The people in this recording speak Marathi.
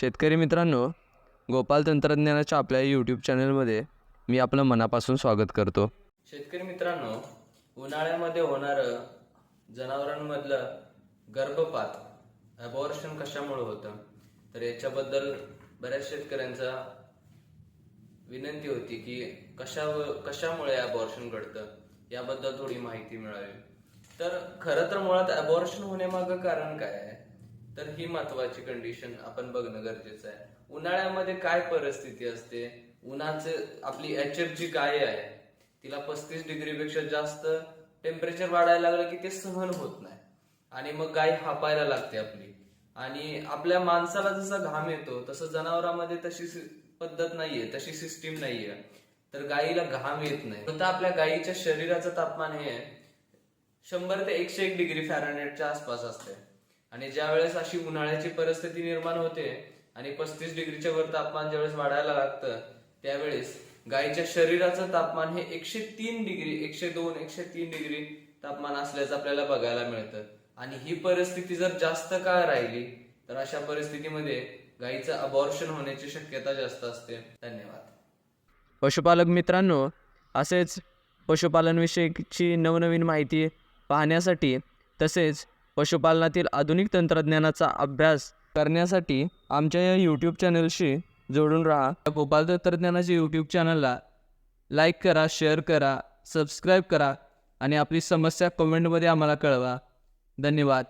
शेतकरी मित्रांनो गोपाल तंत्रज्ञानाच्या आपल्या यूट्यूब चॅनलमध्ये मी आपलं मनापासून स्वागत करतो. शेतकरी मित्रांनो उन्हाळ्यामध्ये होणारं जनावरांमधलं गर्भपात अबॉर्शन कशामुळे होतं? तर याच्याबद्दल बऱ्याच शेतकऱ्यांचा विनंती होती की कशा कशामुळे अबॉर्शन घडतं? याबद्दल थोडी माहिती मिळावी. तर खरं तर मुळात अबॉर्शन होण्यामागं कारण काय आहे? तर ही महत्वाची कंडिशन आपण बघणं गरजेचं आहे. उन्हाळ्यामध्ये काय परिस्थिती असते? उन्हाचे आपली एच एफ जी गाय आहे? तिला पस्तीस डिग्रीपेक्षा जास्त टेम्परेचर वाढायला लागलं की ते सहन होत नाही. आणि मग गाय हापायला लागते आपली. आणि आपल्या माणसाला जसा घाम येतो तसं जनावरांमध्ये तशी पद्धत नाहीये तशी सिस्टीम नाहीये. तर गायीला घाम येत नाही. फक्त आपल्या गायीच्या शरीराचं तापमान हे शंभर ते एकशे एक डिग्री फॅरनहाइटच्या आसपास असते आणि ज्या वेळेस अशी उन्हाळ्याची परिस्थिती निर्माण होते आणि पस्तीस डिग्रीच्या वर तापमान ज्यावेळेस वाढायला लागतं त्यावेळेस गायीच्या शरीराचं तापमान हे एकशे तीन डिग्री एकशे दोन एकशे तीन डिग्री तापमान असल्याचं आपल्याला बघायला मिळतं. आणि ही परिस्थिती जर जास्त काळ राहिली तर अशा परिस्थितीमध्ये गायीचं अबॉर्शन होण्याची शक्यता जास्त असते. धन्यवाद. पशुपालक मित्रांनो असेच पशुपालनविषयीची नवनवीन माहिती पाहण्यासाठी तसेच पशुपालनातील आधुनिक तंत्रज्ञानाचा अभ्यास करण्यासाठी आमच्या या यूट्यूब चॅनलशी जोडून राहा. गोपाल तंत्रज्ञानाच्या यूट्यूब चॅनलला लाईक करा शेअर करा सबस्क्राईब करा आणि आपली समस्या कमेंटमध्ये आम्हाला कळवा. धन्यवाद.